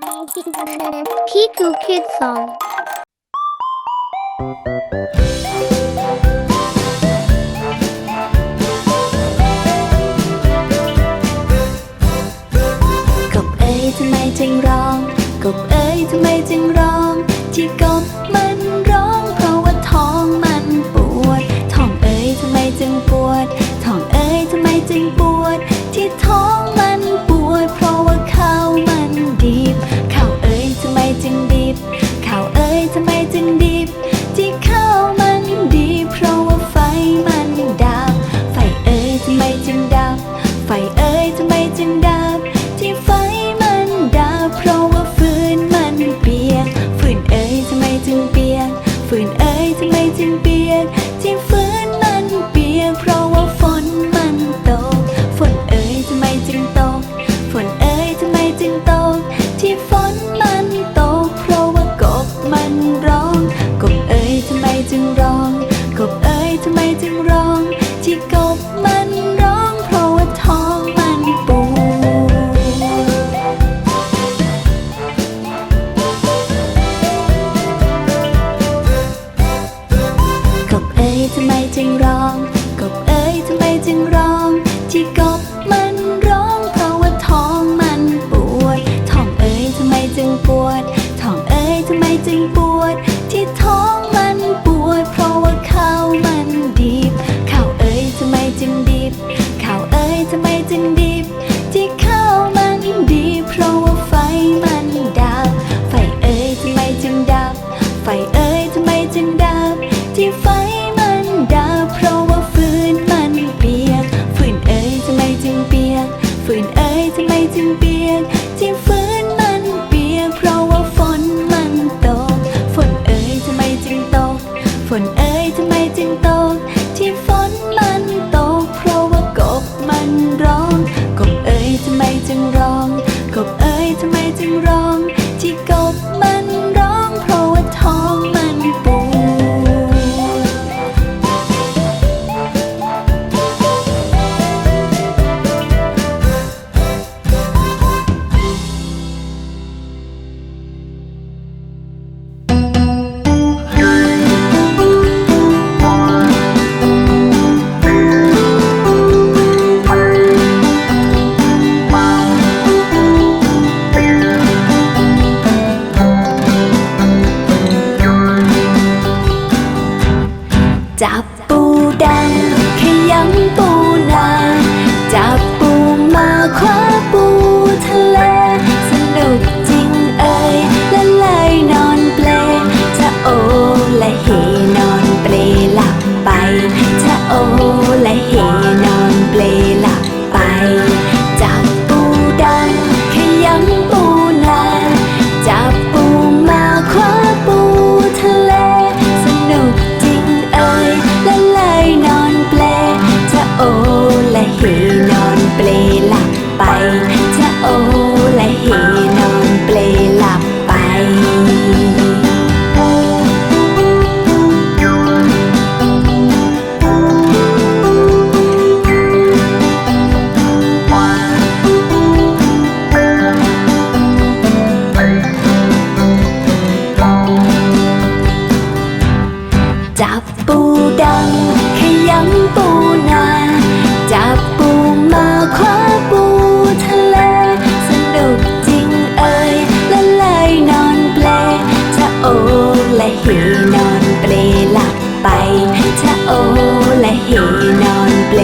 Magic Banana Piku Kid Song กับเอ๋ยทำไมจึงรอ ดังขยำปูนา จับปูมาควา จับปูดังขยำปูนาจับปูมาคว้าปูทะเล สนุกจริงเอ่ยละเลยนอนเปลชะโอละเฮนอนเปลหลับไปชะโอละเฮนอนเปล